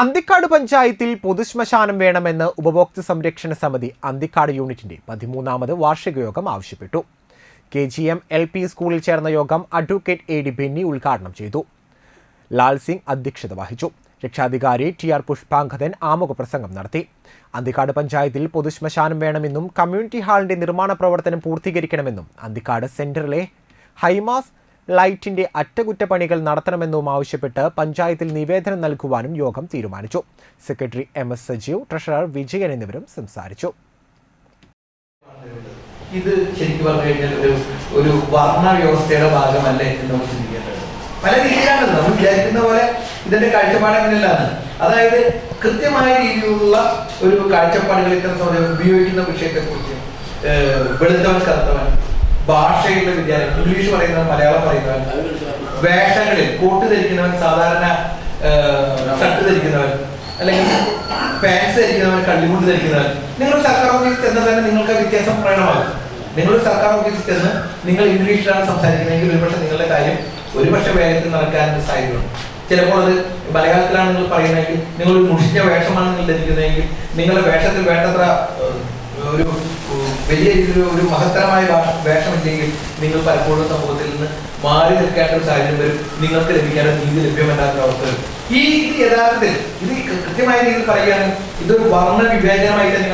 അന്തിക്കാട് പഞ്ചായത്തിൽ പൊതുശ്മശാനം വേണമെന്ന് ഉപഭോക്തൃ സംരക്ഷണ സമിതി അന്തിക്കാട് യൂണിറ്റിന്റെ പതിമൂന്നാമത് വാർഷിക യോഗം ആവശ്യപ്പെട്ടു. K G M L P സ്കൂളിൽ ചേർന്ന യോഗം അഡ്വക്കേറ്റ് എ ഡി ബെന്നി ഉദ്ഘാടനം ചെയ്തു. ലാൽ സിംഗ് അധ്യക്ഷത വഹിച്ചു. രക്ഷാധികാരി ടി ആർ പുഷ്പാങ്കദൻ ആമുഖ പ്രസംഗം നടത്തി. അന്തിക്കാട് പഞ്ചായത്തിൽ പൊതുശ്മശാനം വേണമെന്നും കമ്മ്യൂണിറ്റി ഹാളിന്റെ നിർമ്മാണ പ്രവർത്തനം പൂർത്തീകരിക്കണമെന്നും അന്തിക്കാട് സെന്ററിലെ ഹൈമാസ് ലൈറ്റിന്റെ അറ്റകുറ്റപ്പണികൾ നടത്തണമെന്നും ആവശ്യപ്പെട്ട് പഞ്ചായത്തിൽ നിവേദനം നൽകുവാനും യോഗം തീരുമാനിച്ചു. Secretary M S Sajeev treasurer Vijayan എന്നിവരും സംസാരിച്ചു. ഇത് ശരിക്കും പറഞ്ഞു കഴിഞ്ഞാൽ ഒരു വർണ വ്യവസ്ഥയുടെ ഭാഗമല്ലേ എന്ന് നമ്മൾ ചിന്തിക്കേണ്ടത്. പല രീതിയിലാണ് നമ്മൾ വിചാരിക്കുന്ന പോലെ ഇതിന്റെ കാഴ്ചപ്പാട് അങ്ങനെയല്ലാണ് അതായത് കൃത്യമായ രീതിയിലുള്ള ഒരു ഇത്തരം സമയം ഉപയോഗിക്കുന്ന വിഷയത്തെ കുറിച്ച് വെളുത്തവൻ കറുത്തവൻ ഭാഷയുടെ വിദ്യാലയം ഇംഗ്ലീഷ് പറയുന്നവൻ മലയാളം പറയുന്നവൻ. വേഷങ്ങളിൽ കോട്ട് ധരിക്കുന്നവൻ സാധാരണ ഷർട്ട് ധരിക്കുന്നവൻ അല്ലെങ്കിൽ പാൻസ് ധരിക്കുന്നവൻ കള്ളിമുണ്ട് ധരിക്കുന്നവൻ. നിങ്ങൾ സർക്കാർ ഓഫീസിൽ ചെന്ന് തന്നെ നിങ്ങൾക്ക് വ്യത്യാസം പ്രകടമാകും. നിങ്ങൾ സർക്കാർ ഓഫീസിൽ ചെന്ന് നിങ്ങൾ ഇംഗ്ലീഷിലാണ് സംസാരിക്കുന്നതെങ്കിൽ ഒരുപക്ഷെ നിങ്ങളുടെ കാര്യം ഒരുപക്ഷെ വേഗത്തിൽ നടക്കാൻ സാധ്യതയുണ്ട്. ചിലപ്പോൾ അത് മലയാളത്തിലാണ് നിങ്ങൾ പറയുന്നതെങ്കിൽ നിങ്ങൾ മുഷിഞ്ഞ വേഷമാണ് നിങ്ങൾ ധരിക്കുന്നതെങ്കിൽ നിങ്ങളുടെ വേഷത്തിൽ വേണ്ടത്ര ഒരു വലിയ രീതിയിൽ ഒരു മഹത്തരമായ വേഷമില്ലെങ്കിൽ നിങ്ങൾ പലപ്പോഴും സമൂഹത്തിൽ നിന്ന് മാറി നിൽക്കേണ്ട ഒരു സാഹചര്യം വരും. നിങ്ങൾക്ക് ലഭിക്കേണ്ട നീതി ലഭ്യമല്ലാത്ത അവസ്ഥ വരും. ഈ ഇത് യഥാർത്ഥത്തിൽ ഇത് കൃത്യമായ രീതിയിൽ പറയുകയാണെങ്കിൽ ഇതൊരു വർണ വിവേചനമായി തന്നെ